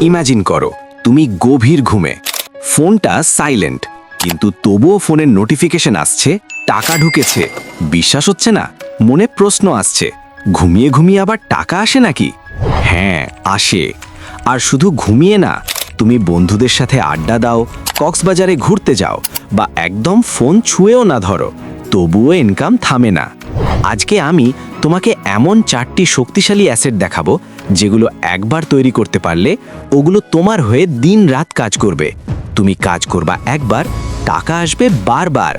Imagine করো, তুমি গভীর ঘুমে। ফোনটা সাইলেন্ট, কিন্তু তবুও ফোনের নোটিফিকেশন আসছে, টাকা ঢুকেছে। বিশ্বাস হচ্ছে না, মনে প্রশ্ন আসছে, ঘুমিয়ে ঘুমিয়ে আবার টাকা আসে নাকি? হ্যাঁ আসে। আর শুধু ঘুমিয়ে না, তুমি বন্ধুদের সাথে আড্ডা দাও, কক্সবাজারে ঘুরতে যাও, বা একদম ফোন ছুঁয়েও না ধরো, তবুও ইনকাম থামে না। আজকে আমি তোমাকে এমন চারটি শক্তিশালী অ্যাসেট দেখাবো, যেগুলো একবার তৈরি করতে পারলে ওগুলো তোমার হয়ে দিন রাত কাজ করবে। তুমি কাজ করবা একবার, টাকা আসবে বারবার।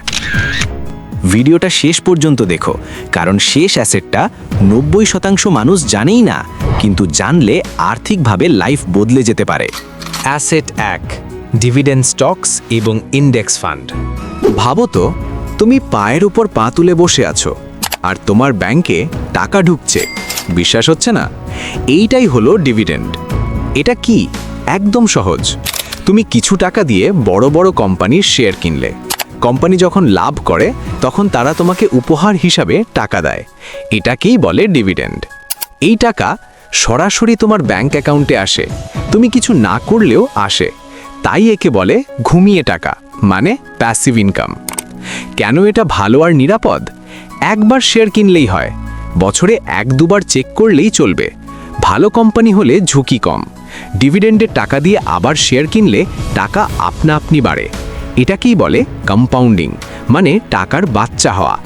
ভিডিওটা শেষ পর্যন্ত দেখো, কারণ শেষ অ্যাসেটটা নব্বই শতাংশ মানুষ জানেই না, কিন্তু জানলে আর্থিকভাবে লাইফ বদলে যেতে পারে। অ্যাসেট এক, ডিভিডেন্ড স্টকস এবং ইন্ডেক্স ফান্ড। ভাবো তো, তুমি পায়ের উপর পা তুলে বসে আছো। আর তোমার ব্যাংকে টাকা ঢুকছে। বিশ্বাস হচ্ছে না? এইটাই হলো ডিভিডেন্ড। এটা কি? একদম সহজ। তুমি কিছু টাকা দিয়ে বড় বড় কোম্পানির শেয়ার কিনলে। কোম্পানি যখন লাভ করে, তখন তারা তোমাকে উপহার হিসাবে টাকা দেয়। এটাকেই বলে ডিভিডেন্ড। এই টাকা সরাসরি তোমার ব্যাংক অ্যাকাউন্টে আসে। তুমি কিছু না করলেও আসে। তাই একে বলে ঘুমিয়ে টাকা মানে প্যাসিভ ইনকাম কেন এটা ভালো আর নিরাপদ? একবার শেয়ার কিনলেই হয়। বছরে এক দুবার চেক করলেই চলবে। ভালো কোম্পানি হলে ঝুঁকি কম। ডিভিডেন্ডের টাকা দিয়ে আবার শেয়ার কিনলে টাকা আপনা আপনি বাড়ে। এটাকেই বলে কম্পাউন্ডিং মানে টাকার বাচ্চা হওয়া।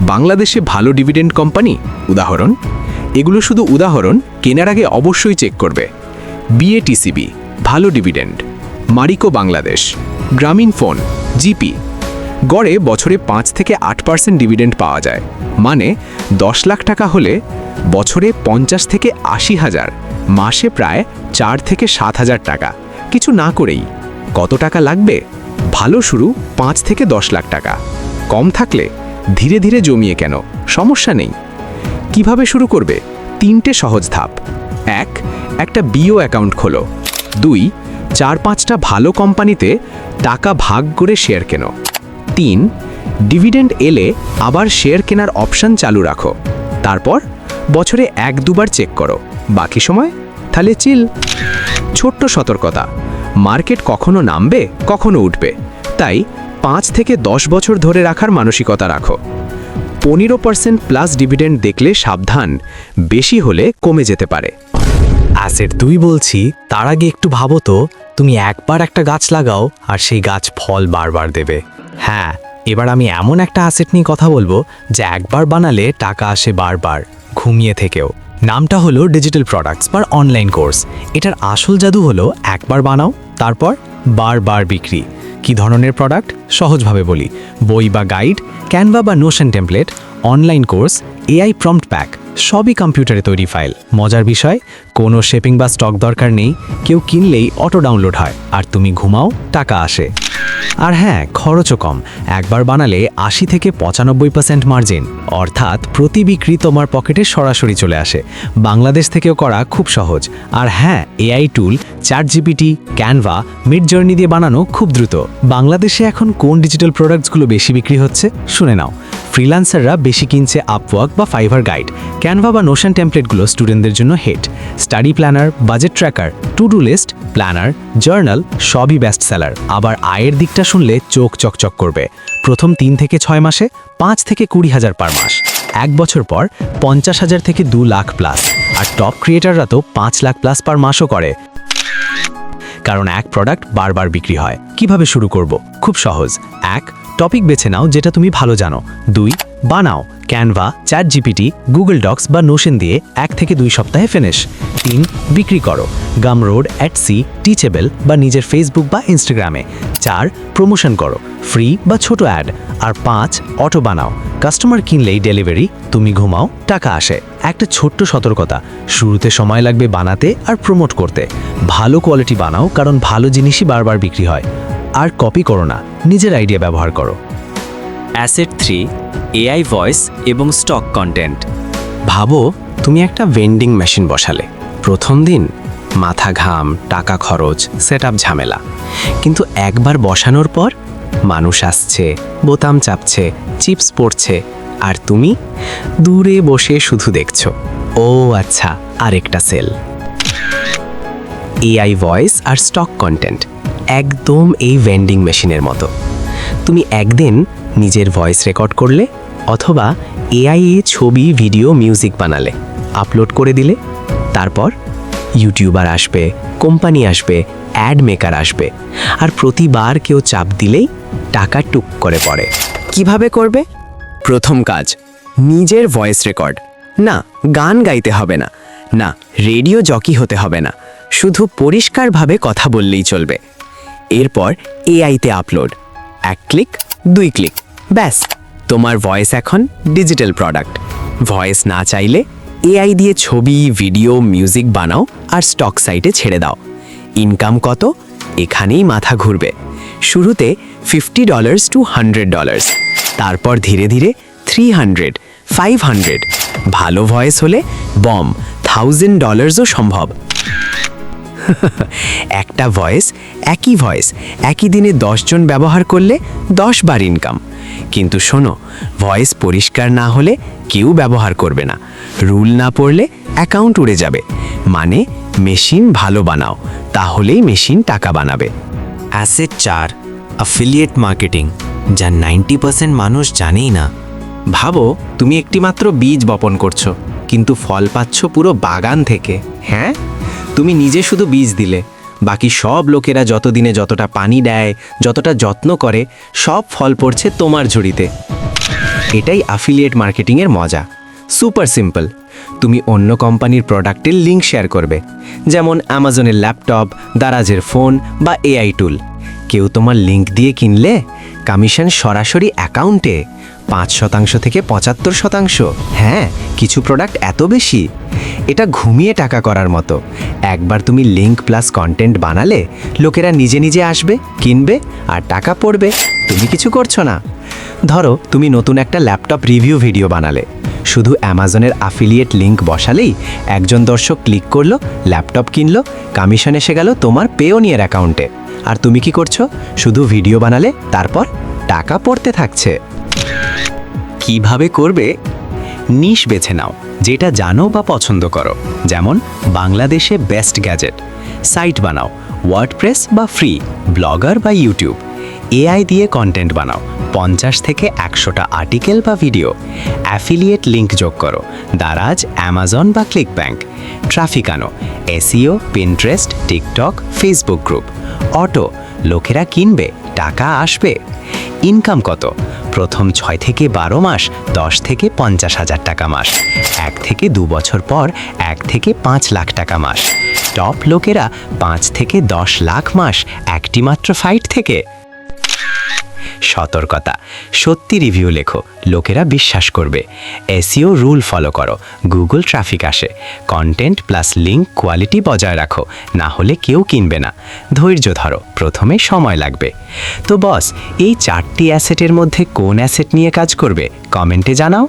বাংলাদেশে ভালো ডিভিডেন্ড কোম্পানি, উদাহরণ? এগুলো শুধু উদাহরণ, কেনার আগে অবশ্যই চেক করবে। বিএটিসিবি, ভালো ডিভিডেন্ড। মারিকো বাংলাদেশ। গ্রামীণ ফোন, জিপি। গড়ে বছরে পাঁচ থেকে আট পার্সেন্ট ডিভিডেন্ড পাওয়া যায়। মানে দশ লাখ টাকা হলে বছরে পঞ্চাশ থেকে আশি হাজার, মাসে প্রায় চার থেকে সাত হাজার টাকা। কিছু না করেই। কত টাকা লাগবে? ভালো শুরু পাঁচ থেকে দশ লাখ টাকা। কম থাকলে ধীরে ধীরে জমিয়ে কেন? সমস্যা নেই। কীভাবে শুরু করবে? তিনটে সহজ ধাপ। এক, একটা বিও অ্যাকাউন্ট খোলো। দুই, চার পাঁচটা ভালো কোম্পানিতে টাকা ভাগ করে শেয়ার কেনো। তিন ডিভিডেন্ড এলে আবার শেয়ার কেনার অপশন চালু রাখো। তারপর বছরে এক দুবার চেক করো। বাকি সময় তাহলে চিল ছোট্ট সতর্কতা মার্কেট কখনো নামবে, কখনো উঠবে। তাই পাঁচ থেকে দশ বছর ধরে রাখার মানসিকতা রাখো। পনেরো পার্সেন্ট প্লাস ডিভিডেন্ড দেখলে সাবধান, বেশি হলে কমে যেতে পারে। অ্যাসেট দুই বলছি, তার আগে একটু ভাবো তো, তুমি একবার একটা গাছ লাগাও আর সেই গাছ ফল বারবার দেবে। হ্যাঁ এবার আমি এমন একটা অ্যাসেট নিয়ে কথা বলব যে একবার বানালে টাকা আসে বারবার, ঘুমিয়ে থেকেও। নামটা হলো ডিজিটাল প্রোডাক্টস বা অনলাইন কোর্স এটার আসল জাদু হলো একবার বানাও, তারপর বারবার বিক্রি। কি ধরনের প্রোডাক্ট সহজভাবে বলি। বই বা গাইড ক্যানভা বা Notion template online course AI prompt pack সবই কম্পিউটারে তৈরি ফাইল মজার বিষয়, কোনো শেপিং বা স্টক দরকার নেই। কেউ কিনলেই অটো ডাউনলোড হয়। আর তুমি ঘুমাও, টাকা আসে। আর হ্যাঁ খরচও কম। একবার বানালে আশি থেকে পঁচানব্বই পার্সেন্ট মার্জিন অর্থাৎ প্রতি বিক্রি তোমার পকেটে সরাসরি চলে আসে। বাংলাদেশ থেকেও করা খুব সহজ। আর হ্যাঁ এআই টুল চার জিপিটি ক্যানভা মিড জার্নি দিয়ে বানানো খুব দ্রুত। বাংলাদেশে এখন কোন ডিজিটাল প্রোডাক্টসগুলো বেশি বিক্রি হচ্ছে? শুনে নাও। ফ্রিল্যান্সাররা বেশি কিনছে আপওয়ার্ক বা ফাইভার গাইড ক্যানভা বা নোশন টেমপ্লেটগুলো স্টুডেন্টদের জন্য হেট study planner budget tracker to do list planner journal সবই বেস্ট সেলার আবার আয়ের দিকটা শুনলে চোখ চকচক করবে। প্রথম তিন থেকে ছয় মাসে পাঁচ থেকে কুড়ি হাজার পার মাস। এক বছর পর পঞ্চাশ হাজার থেকে দু লাখ প্লাস আর টপ ক্রিয়েটাররা তো পাঁচ লাখ প্লাস পার মাসও করে। কারণ এক প্রোডাক্ট বারবার বিক্রি হয়। কীভাবে শুরু করব? খুব সহজ। এক টপিক বেছে নাও যেটা তুমি ভালো জানো। দুই, বানাও। Canva chat GPT Google Docs বা নোশন দিয়ে এক থেকে দুই সপ্তাহে ফিনিশ। তিন, বিক্রি করো। গাম রোড অ্যাটসি, টিচেবল বা নিজের ফেসবুক বা ইনস্টাগ্রামে। চার, প্রমোশন করো। ফ্রি বা ছোট অ্যাড। আর পাঁচ, অটো বানাও। কাস্টমার কিনলেই ডেলিভারি, তুমি ঘুমাও, টাকা আসে। একটা ছোট্ট সতর্কতা, শুরুতে সময় লাগবে বানাতে আর প্রমোট করতে। ভালো কোয়ালিটি বানাও কারণ ভালো জিনিসই বারবার বিক্রি হয়। আর কপি করো না। নিজের আইডিয়া ব্যবহার করো। অ্যাসেট থ্রি এআই ভয়েস এবং স্টক কন্টেন্ট ভাবো, তুমি একটা ভেন্ডিং মেশিন বসালে। প্রথম দিন মাথা ঘাম, টাকা খরচ সেট ঝামেলা। কিন্তু একবার বসানোর পর মানুষ আসছে, বোতাম চাপছে চিপস পড়ছে, আর তুমি দূরে বসে শুধু দেখছ। ও আচ্ছা আরেকটা সেল এআই ভয়েস আর স্টক কন্টেন্ট একদম এই ভেন্ডিং মেশিনের মতো। তুমি একদিন নিজের ভয়েস রেকর্ড করলে অথবা এআই এ ছবি ভিডিও মিউজিক বানালে আপলোড করে দিলে, তারপর ইউটিউবার আসবে কোম্পানি আসবে অ্যাড মেকার আসবে, আর প্রতিবার কেউ চাপ দিলেই টাকা টুক করে পড়ে। কীভাবে করবে? প্রথম কাজ, নিজের ভয়েস রেকর্ড না, গান গাইতে হবে না। না রেডিও জকি হতে হবে না। শুধু পরিষ্কারভাবে কথা বললেই চলবে। এরপর এআইতে আপলোড। এক ক্লিক, দুই ক্লিক, ব্যাস। তোমার ভয়েস এখন ডিজিটাল প্রোডাক্ট। ভয়েস না চাইলে এআই দিয়ে ছবি, ভিডিও, মিউজিক বানাও আর স্টক সাইটে ছেড়ে দাও। ইনকাম কত? এখানেই মাথা ঘুরবে। শুরুতে fifty dollars two hundred dollars তারপর ধীরে ধীরে থ্রি হান্ড্রেড ফাইভ হান্ড্রেড ভালো ভয়েস হলে বম থাউজেন্ড ডলার্সও সম্ভব। একটা ভয়েস একই ভয়েস একই দিনে জন ব্যবহার করলে দশ বার ইনকাম কিন্তু শোনো ভয়েস পরিষ্কার না হলে কেউ ব্যবহার করবে না। রুল না পড়লে অ্যাকাউন্ট উড়ে যাবে। মানে মেশিন ভালো বানাও, তাহলেই মেশিন টাকা বানাবে। অ্যাসেট চার অ্যাফিলিয়েট মার্কেটিং যা নাইনটি পার্সেন্ট মানুষ জানেই না। ভাবো, তুমি একটি মাত্র বীজ বপন করছ, কিন্তু ফল পাচ্ছ পুরো বাগান থেকে হ্যাঁ? তুমি নিজে শুধু বীজ দিলে। বাকি সব লোকেরা যতদিনে যতটা পানি দেয়, যতটা যত্ন করে, সব ফল পড়ছে তোমার ঝুড়িতে। এটাই আফিলিয়েট মার্কেটিংয়ের মজা। সুপার সিম্পল তুমি অন্য কোম্পানির প্রোডাক্টের লিঙ্ক শেয়ার করবে। যেমন অ্যামাজনের ল্যাপটপ দারাজের ফোন বা এআই টুল কেউ তোমার লিঙ্ক দিয়ে কিনলে কমিশন সরাসরি অ্যাকাউন্টে পাঁচ শতাংশ থেকে পঁচাত্তর শতাংশ। হ্যাঁ কিছু প্রোডাক্ট এত বেশি। এটা ঘুমিয়ে টাকা করার মতো। একবার তুমি লিঙ্ক প্লাস কন্টেন্ট বানালে, লোকেরা নিজে নিজে আসবে, কিনবে আর টাকা পড়বে। তুমি কিছু করছ না। ধরো, তুমি নতুন একটা ল্যাপটপ রিভিউ ভিডিও বানালে। শুধু অ্যামাজনের অ্যাফিলিয়েট লিঙ্ক বসালেই একজন দর্শক ক্লিক করল ল্যাপটপ কিনলো কমিশন এসে গেল তোমার পেওনিয়ার অ্যাকাউন্টে আর তুমি কি করছ? শুধু ভিডিও বানালে, তারপর টাকা পড়তে থাকছে। কীভাবে করবে? নিশ বেছে নাও, যেটা জানো বা পছন্দ করো। যেমন, বাংলাদেশে বেস্ট গ্যাজেট। সাইট বানাও, ওয়ার্ডপ্রেস বা ফ্রি, ব্লগার বা ইউটিউব। এআই দিয়ে কন্টেন্ট বানাও, পঞ্চাশ থেকে একশোটা আর্টিকেল বা ভিডিও। অ্যাফিলিয়েট লিঙ্ক যোগ করো, দারাজ, অ্যামাজন বা ক্লিক ব্যাঙ্ক ট্রাফিক আনো SEO Pinterest, TikTok, Facebook group. Auto, লোকেরা কিনবে, টাকা আসবে। ইনকাম কত? প্রথম ছয় থেকে বারো মাস, দশ থেকে পঞ্চাশ হাজার টাকা মাস, এক থেকে দু বছর পর এক থেকে পাঁচ লাখ টাকা মাস। টপ লোকেরা পাঁচ থেকে দশ লাখ মাস একটি মাত্র ফাইট থেকে। সতর্কতা। সত্যি রিভিউ লেখো, লোকেরা বিশ্বাস করবে। এসিও রুল ফলো করো গুগল ট্রাফিক আসে। কন্টেন্ট প্লাস লিঙ্ক কোয়ালিটি বজায় রাখো, না হলে কেউ কিনবে না। ধৈর্য ধরো, প্রথমে সময় লাগবে। তো বস এই চারটি অ্যাসেটের মধ্যে কোন অ্যাসেট নিয়ে কাজ করবে? কমেন্টে জানাও।